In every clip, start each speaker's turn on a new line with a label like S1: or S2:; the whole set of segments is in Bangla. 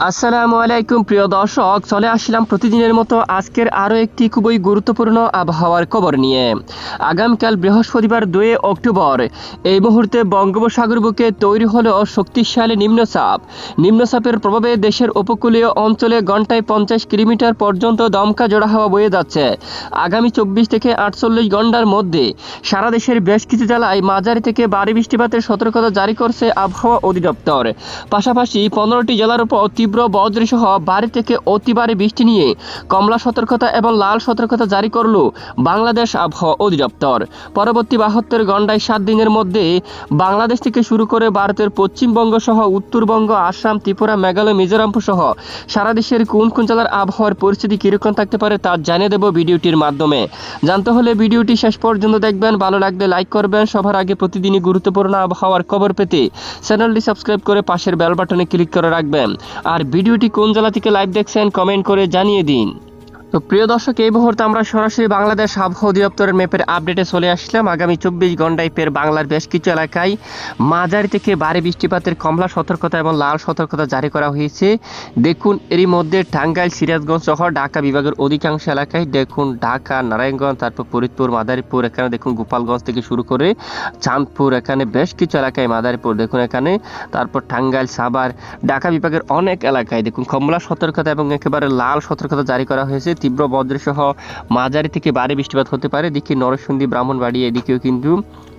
S1: আসসালামু আলাইকুম, প্রিয় দর্শক। চলে আসলাম প্রতিদিনের মতো আজকের আরও একটি খুবই গুরুত্বপূর্ণ আবহাওয়ার খবর নিয়ে। আগামীকাল বৃহস্পতিবার দুই অক্টোবর। এই মুহূর্তে বঙ্গোপসাগর বুকে তৈরি হলো শক্তিশালী নিম্নচাপ। নিম্নচাপের প্রভাবে দেশের উপকূলীয় অঞ্চলে ঘন্টায় পঞ্চাশ কিলোমিটার পর্যন্ত দমকা জোড়া হাওয়া বয়ে যাচ্ছে। আগামী চব্বিশ থেকে আটচল্লিশ ঘণ্টার মধ্যে সারা দেশের বেশ কিছু জেলায় মাঝারি থেকে ভারী বৃষ্টিপাতের সতর্কতা জারি করছে আবহাওয়া অধিদপ্তর। পাশাপাশি পনেরোটি জেলার উপর তীব্র বজ্রসহ ভারী থেকে অতি ভারী বৃষ্টি নিয়ে কমলা সতর্কতা এবং লাল সতর্কতা জারি করল বাংলাদেশ আবহাওয়া অধিদপ্তর। পরবর্তী বাহাত্তর ঘন্টায় সাত দিনের মধ্যে বাংলাদেশ থেকে শুরু করে ভারতের পশ্চিমবঙ্গ সহ উত্তরবঙ্গ, আসাম, ত্রিপুরা, মেঘালয়, মিজোরাম সহ সারা দেশের কোন কোন জেলার আবহাওয়ার পরিস্থিতি কীরকম থাকতে পারে তা জানিয়ে দেব ভিডিওটির মাধ্যমে। জানতে হলে ভিডিওটি শেষ পর্যন্ত দেখবেন, ভালো লাগলে লাইক করবেন। সবার আগে প্রতিদিনই গুরুত্বপূর্ণ আবহাওয়ার খবর পেতে চ্যানেলটি সাবস্ক্রাইব করে পাশের বেল বাটনে ক্লিক করে রাখবেন। আর ভিডিওটি কোন জেলা থেকে লাইভ দেখছেন কমেন্ট করে জানিয়ে দিন। তো প্রিয় দর্শক, এই মুহূর্তে আমরা সরাসরি বাংলাদেশ আবহাওয়া অধিদপ্তরের ম্যাপের আপডেটে চলে আসলাম। আগামী চব্বিশ ঘন্টায় ফের বাংলার বেশ কিছু এলাকায় মাঝারি থেকে ভারী বৃষ্টিপাতের কমলা সতর্কতা এবং লাল সতর্কতা জারি করা হয়েছে। দেখুন, এরই মধ্যে টাঙ্গাইল, সিরাজগঞ্জ সহ ঢাকা বিভাগের অধিকাংশ এলাকায় দেখুন ঢাকা, নারায়ণগঞ্জ, তারপর ফরিদপুর, মাদারীপুর, এখানে দেখুন গোপালগঞ্জ থেকে শুরু করে চাঁদপুর, এখানে বেশ কিছু এলাকায় মাদারীপুর দেখুন এখানে, তারপর টাঙ্গাইল, সাভার, ঢাকা বিভাগের অনেক এলাকায় দেখুন কমলা সতর্কতা এবং একেবারে লাল সতর্কতা জারি করা হয়েছে। তীব্র বজ্রসহ মাঝারি থেকে ভারী বৃষ্টিপাত হতে পারে। এদিকে নরসিংদী, ব্রাহ্মণবাড়ি, এদিকেও কিন্তু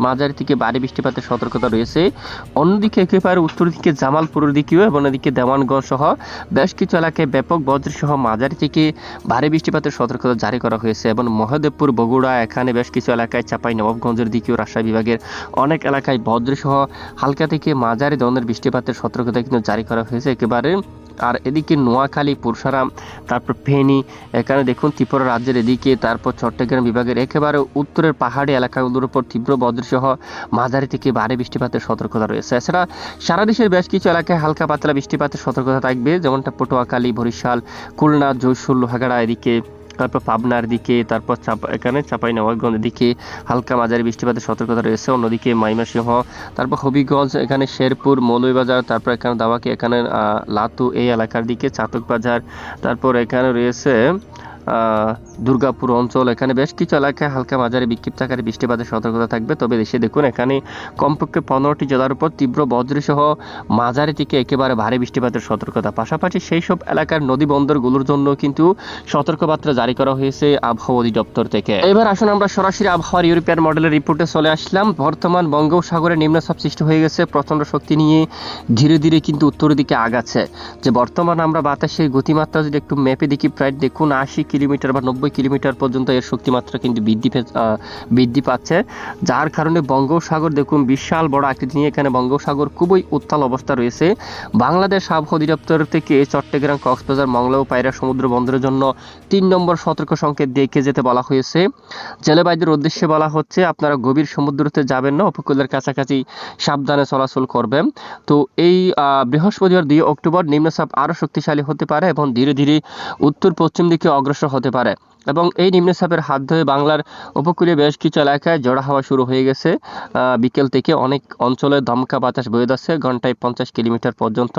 S1: মাঝারি থেকে ভারী বৃষ্টিপাতের সতর্কতা রয়েছে। অন্যদিকে একেবারে উত্তর দিকে জামালপুরের দিকেও এবং এদিকে দেওয়ানগঞ্জ সহ বেশ কিছু এলাকায় ব্যাপক বজ্রসহ মাঝারি থেকে ভারী বৃষ্টিপাতের সতর্কতা জারি করা হয়েছে এবং মহাদেবপুর, বগুড়া, এখানে বেশ কিছু এলাকায় চাপাই, নবাবগঞ্জের দিকেও রাজশাহী বিভাগের অনেক এলাকায় বজ্রসহ হালকা থেকে মাঝারি ধরনের বৃষ্টিপাতের সতর্কতা কিন্তু জারি করা হয়েছে। একেবারে আর এদিকে নোয়াখালী, পুরসারাম, তারপর ফেনী, এখানে দেখুন ত্রিপুরা রাজ্যের এদিকে, তারপর চট্টগ্রাম বিভাগের একেবারে উত্তরের পাহাড়ি এলাকাগুলোর উপর তীব্র বজ্রসহ মাঝারি থেকে বারে বৃষ্টিপাতের সতর্কতা রয়েছে। এছাড়া সারা দেশের বেশ কিছু এলাকায় হালকা পাতলা বৃষ্টিপাতের সতর্কতা থাকবে, যেমনটা পটুয়াখালী, বরিশাল, খুলনা জৈশুর লোহাগাড়া এদিকে। তারপর পাবনার দিকে, তারপর চাপা, এখানে চাপাই নবাবগঞ্জের দিকে হালকা মাঝারি বৃষ্টিপাতের সতর্কতা রয়েছে। অন্যদিকে মাইমাসিংহ, তারপর হবিগঞ্জ, এখানে শেরপুর, মৌলভীবাজার, তারপর এখানে দাবাকে এখানে লাতু এই এলাকার দিকে চাতক বাজার তারপর এখানে রয়েছে দুর্গাপুর অঞ্চল, এখানে বেশ কিছু এলাকায় হালকা মাঝারি বিক্ষিপ্ত আকারে বৃষ্টিপাতের সতর্কতা থাকবে। তবে দেশে দেখুন, এখানে কমপক্ষে পনেরোটি জেলার উপর তীব্র বজ্রসহ মাঝারি থেকে একেবারে ভারী বৃষ্টিপাতের সতর্কতা। পাশাপাশি সেই সব এলাকার নদী বন্দরগুলোর জন্য কিন্তু সতর্কবার্তা জারি করা হয়েছে আবহাওয়া অধিদপ্তর থেকে। এবার আসুন আমরা সরাসরি আবহাওয়ার ইউরোপিয়ান মডেলের রিপোর্টে চলে আসলাম। বর্তমান বঙ্গোপসাগরে নিম্নচাপ সৃষ্টি হয়ে গেছে। প্রচণ্ড শক্তি নিয়ে ধীরে ধীরে কিন্তু উত্তরের দিকে আগাচ্ছে। যে বর্তমান আমরা বাতাসের গতিমাত্রা যদি একটু ম্যাপে দেখি, প্রায় দেখুন আশি কিলোমিটার বা নব্বই কিলোমিটার পর্যন্ত এর শক্তিমাত্রা কিন্তু বৃদ্ধি বৃদ্ধি পাচ্ছে। যার কারণে বঙ্গোপসাগর দেখুন বিশাল বড় আকৃতি নিয়ে এখানে বঙ্গোপসাগর খুবই উত্তাল অবস্থা রয়েছে। বাংলাদেশ আবহাওয়া অধিদপ্তর থেকে চট্টগ্রাম কক্সবাজার মংলা ও পায়রা সমুদ্র বন্দরের জন্য তিন নম্বর সতর্ক সংকেত দেখে যেতে বলা হয়েছে। জেলেবাইদের উদ্দেশ্যে বলা হচ্ছে, আপনারা গভীর সমুদ্রতে যাবেন না, উপকূলের কাছাকাছি সাবধানে চলাচল করবেন। তো এই বৃহস্পতিবার দুই অক্টোবর নিম্নচাপ আরও শক্তিশালী হতে পারে এবং ধীরে ধীরে উত্তর পশ্চিম দিকে অগ্রসর হতে পারে। এবং এই নিম্নচাপের হাত ধরে বাংলার উপকূলীয় বেশ কিছু এলাকায় জোড়া হাওয়া শুরু হয়ে গেছে। বিকেল থেকে অনেক অঞ্চলে দমকা বাতাস বয়ে যাচ্ছে। ঘন্টায় পঞ্চাশ কিলোমিটার পর্যন্ত।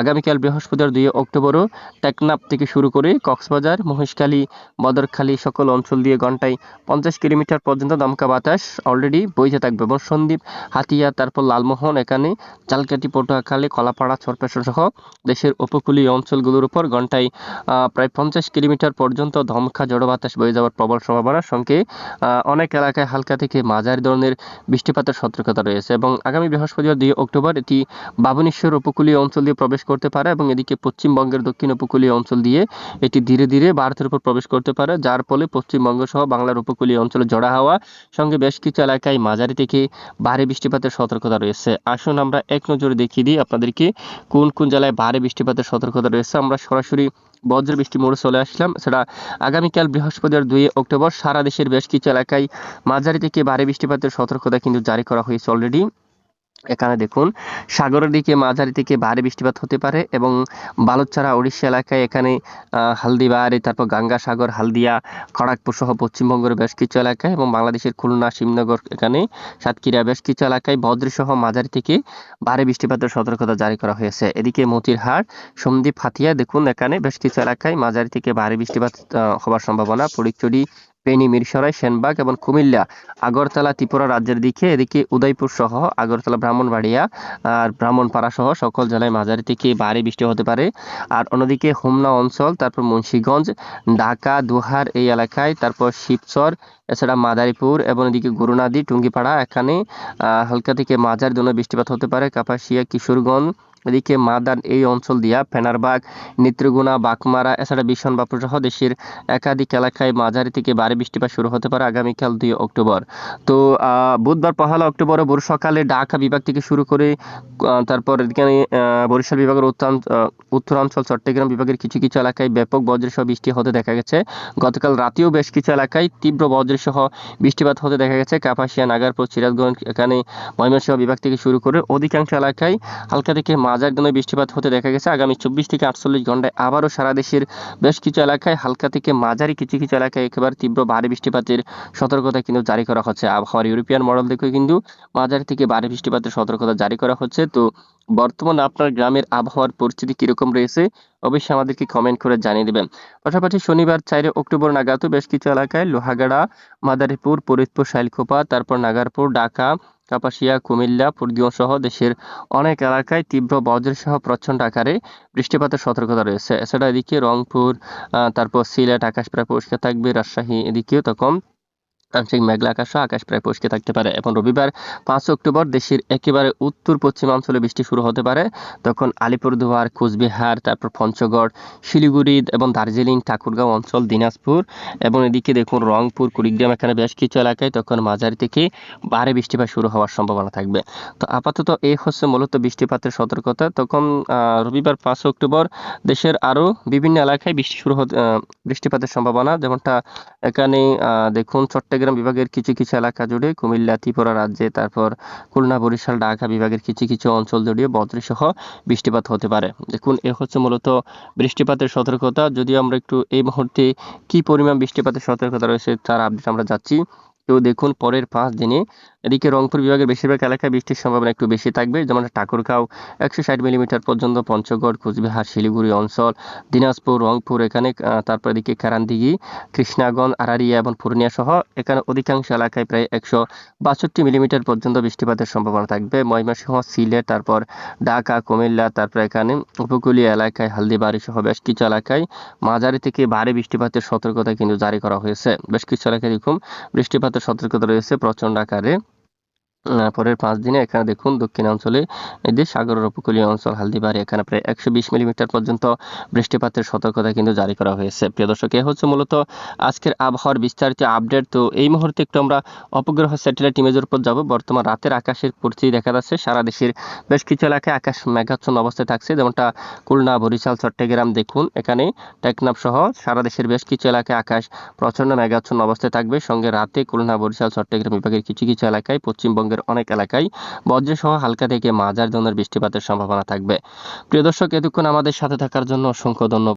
S1: আগামীকাল বৃহস্পতিবার দুই অক্টোবরও টেকনাফ থেকে শুরু করে কক্সবাজার, মহেশখালী, বদরখালী সকল অঞ্চল দিয়ে ঘন্টায় পঞ্চাশ কিলোমিটার পর্যন্ত দমকা বাতাস অলরেডি বইতে থাকবে। এবং সন্দ্বীপ হাতিয়া, তারপর লালমোহন এখানে চালকাটি পটুয়াখালী, কলাপাড়া চরপেশন সহ দেশের উপকূলীয় অঞ্চলগুলোর উপর ঘন্টায় প্রায় পঞ্চাশ কিলোমিটার পর্যন্ত ধমকা জড়ো বাতাস বয়ে যাওয়ার প্রবল সম্ভাবনার সঙ্গে অনেক এলাকায় হালকা থেকে মাঝারি ধরনের বৃষ্টিপাতের সতর্কতা রয়েছে এবং আগামী বৃহস্পতিবার দুই অক্টোবর এটি বাবনেশ্বর উপকূলীয় অঞ্চল দিয়ে প্রবেশ করতে পারে এবং এদিকে পশ্চিমবঙ্গের দক্ষিণ উপকূলীয় অঞ্চল দিয়ে এটি ধীরে ধীরে ভারতের উপর প্রবেশ করতে পারে, যার ফলে পশ্চিমবঙ্গ সহ বাংলার উপকূলীয় অঞ্চলে জড়া হাওয়া, সঙ্গে বেশ কিছু এলাকায় মাঝারি থেকে ভারী বৃষ্টিপাতের সতর্কতা রয়েছে। আসুন আমরা এক নজরে দেখিয়ে দিই আপনাদেরকে কোন কোন জেলায় ভারী বৃষ্টিপাতের সতর্কতা রয়েছে। আমরা সরাসরি বজ্র বৃষ্টি মোড়ে চলে আসলাম। সেটা আগামীকাল বৃহস্পতিবার দুই অক্টোবর সারা দেশের বেশ কিছু এলাকায় মাঝারি থেকে ভারী বৃষ্টিপাতের সতর্কতা কিন্তু জারি করা হয়েছে অলরেডি এখানে দেখুন, সাগরের দিকে, মাঝারি থেকে ভারী বৃষ্টিপাত হতে পারে এবং বালুচরা উড়িষ্যা এলাকায় এখানে হালদিবাড়ি, তারপর গঙ্গাসাগর, হালদিয়া, খড়গপুর সহ পশ্চিমবঙ্গের বেশ কিছু এলাকায় এবং বাংলাদেশের খুলনা, শিবনগর এখানে, সাতক্ষীরা বেশ কিছু এলাকায় বদ্রি সহ মাঝারি থেকে ভারী বৃষ্টিপাতের সতর্কতা জারি করা হয়েছে। এদিকে মতিরহাট সন্দ্বীপ হাতিয়া, দেখুন এখানে বেশ কিছু এলাকায় মাঝারি থেকে ভারী বৃষ্টিপাত হওয়ার সম্ভাবনা। ফটিকছড়ি ফেনী মিরসরাই, সেনবাগ এবং কুমিল্লা। আগরতলা, ত্রিপুরা রাজ্যের দিকে, এদিকে উদয়পুর সহ আগরতলা, ব্রাহ্মণবাড়িয়া আর ব্রাহ্মণপাড়া সহ সকল জেলায় মাঝারি থেকে ভারী বৃষ্টি হতে পারে। আর অন্যদিকে হোমনা অঞ্চল, তারপর মুন্সীগঞ্জ, ঢাকা, দুহার এই এলাকায়, তারপর শিবচর, এছাড়া মাদারীপুর এবং এদিকে গরুনাদি, টুঙ্গিপাড়া, এখানে হালকা থেকে মাঝারি ধরনের বৃষ্টিপাত হতে পারে। কাপাসিয়া, কিশোরগঞ্জ এদিকে মাদান এই অঞ্চল দিয়া ফেনারবাগ নেত্রগুনা বাকমারা এছাড়া বিশনবাপুর সহ দেশের একাধিক এলাকায় মাঝারি থেকে ভারী বৃষ্টিপাত শুরু হতে পারে আগামীকাল দুই অক্টোবর। তো বুধবার পহেলা অক্টোবর ভোর সকালে ঢাকা বিভাগ থেকে শুরু করে তারপর এখানে বরিশাল বিভাগের উত্তরাঞ্চল, চট্টগ্রাম বিভাগের কিছু কিছু এলাকায় ব্যাপক বজ্রসহ বৃষ্টি হতে দেখা গেছে। গতকাল রাতেও বেশ কিছু এলাকায় তীব্র বজ্রসহ বৃষ্টিপাত হতে দেখা গেছে। কাপাসিয়া, নাগারপুর, সিরাজগঞ্জ, এখানে ময়মনসিংহ বিভাগ থেকে শুরু করে অধিকাংশ এলাকায় হালকা থেকে মাঝারি ধরনের বৃষ্টিপাত হতে দেখা গেছে। আগামী চব্বিশ থেকে আটচল্লিশ ঘন্টায় আবারও সারা দেশের বেশ কিছু এলাকায়, হালকা থেকে মাঝারি কিছু কিছু এলাকায় একেবারে তীব্র ভারী বৃষ্টিপাতের সতর্কতা কিন্তু জারি করা হচ্ছে। আবহাওয়ার ইউরোপিয়ান মডেল থেকে কিন্তু মাঝারি থেকে ভারী বৃষ্টিপাতের সতর্কতা জারি করা হচ্ছে। তো বর্তমানে আপনার গ্রামের আবহাওয়ার পরিস্থিতি কীরকম রয়েছে, অবশ্যই আমাদেরকে কমেন্ট করে জানিয়ে দেবেন। পাশাপাশি শনিবার চারে অক্টোবর নাগাদও বেশ কিছু এলাকায় লোহাগাড়া, মাদারীপুর, ফরিদপুর শাইলখোপা তারপর নাগারপুর, ঢাকা কাপাসিয়া, কুমিল্লা সহ দেশের অনেক এলাকায় তীব্র বজ্র সহ প্রচণ্ড আকারে বৃষ্টিপাতের সতর্কতা রয়েছে। এছাড়া এদিকে রংপুর তারপর সিলেট আকাশ প্রায় পরিষ্কার থাকবে, রাজশাহী, এদিকেও তখন আংশিক মেঘলা আকাশ আকাশ প্রায় পরিষ্কার থাকতে পারে। এবং রবিবার পাঁচ অক্টোবর দেশের একেবারে উত্তর পশ্চিমাঞ্চলে বৃষ্টি শুরু হতে পারে। তখন আলিপুরদুয়ার, কোচবিহার, তারপর পঞ্চগড়, শিলিগুড়ি এবং দার্জিলিং, ঠাকুরগাঁও অঞ্চল, দিনাজপুর এবং এদিকে দেখুন রংপুর, কুড়িগ্রাম এখানে বেশ কিছু এলাকায় তখন মাঝারি থেকে ভারী বৃষ্টিপাত শুরু হওয়ার সম্ভাবনা থাকবে। তো আপাতত এই হচ্ছে মূলত বৃষ্টিপাতের সতর্কতা। তখন রবিবার পাঁচ অক্টোবর দেশের আরও বিভিন্ন এলাকায় বৃষ্টি শুরু হতে বৃষ্টিপাতের সম্ভাবনা। যেমনটা এখানে দেখুন চট্টগ্রাম বিভাগের কিছু কিছু এলাকা জুড়ে কুমিল্লা, ত্রিপুরা রাজ্যে, তারপর খুলনা, বরিশাল, ঢাকা বিভাগের কিছু কিছু অঞ্চল জুড়ে বজ্রসহ বৃষ্টিপাত হতে পারে। দেখুন, এ হচ্ছে মূলত বৃষ্টিপাতের সতর্কতা। যদিও আমরা একটু এই মুহূর্তে কি পরিমাণ বৃষ্টিপাতের সতর্কতা রয়েছে তার আপডেট আমরা যাচ্ছি। তো দেখুন পরের পাঁচ দিনে এদিকে রংপুর বিভাগের বেশিরভাগ এলাকায় বৃষ্টির সম্ভাবনা একটু বেশি থাকবে। যেমন ঠাকুরগাঁও একশো ষাট মিলিমিটার পর্যন্ত, পঞ্চগড়, কোচবিহার, শিলিগুড়ি অঞ্চল, দিনাজপুর, রংপুর, এখানে তারপর এদিকে কারান্দিঘি, কৃষ্ণাগঞ্জ, আরারিয়া এবং পূর্ণিয়া সহ এখানে অধিকাংশ এলাকায় প্রায় একশো বাষট্টি মিলিমিটার পর্যন্ত বৃষ্টিপাতের সম্ভাবনা থাকবে। ময়মনসিংহ, সিলেট, তারপর ঢাকা, কুমিল্লা, তারপর এখানে উপকূলীয় এলাকায় হালদিবাড়ি সহ বেশ কিছু এলাকায় মাঝারি থেকে ভারী বৃষ্টিপাতের সতর্কতা কিন্তু জারি করা হয়েছে। বেশ কিছু এলাকায় দেখুন সতর্কতা রয়েছে প্রচণ্ড আকারে। পরের পাঁচ দিনে এখানে দেখুন দক্ষিণাঞ্চলে এদের সাগরের উপকূলীয় অঞ্চল, হালদিবাড়ি, এখানে প্রায় একশো বিশ মিলিমিটার পর্যন্ত বৃষ্টিপাতের সতর্কতা কিন্তু জারি করা হয়েছে। প্রিয় দর্শক, এ হচ্ছে মূলত আজকের আবহাওয়ার বিস্তারিত আপডেট। তো এই মুহূর্তে একটু আমরা অপগ্রহ স্যাটেলাইট ইমেজের উপর যাব। বর্তমান রাতের আকাশের পরিস্থিতি দেখা যাচ্ছে। সারা দেশের বেশ কিছু এলাকায় আকাশ মেঘাচ্ছন্ন অবস্থায় থাকছে। যেমনটা খুলনা, বরিশাল, চট্টগ্রাম দেখুন। এখানে টেকনাফ সহ সারা দেশের বেশ কিছু এলাকায় আকাশ প্রচণ্ড মেঘাচ্ছন্ন অবস্থায় থাকবে। সঙ্গে রাতে খুলনা, বরিশাল, চট্টগ্রাম বিভাগের কিছু কিছু এলাকায় পশ্চিমবঙ্গের অনেক এলাকায় বজ্রসহ হালকা থেকে মাঝারি ধরনের বৃষ্টিপাতের সম্ভাবনা থাকবে। প্রিয় দর্শক, এতক্ষণ আমাদের সাথে থাকার জন্য অসংখ্য ধন্যবাদ।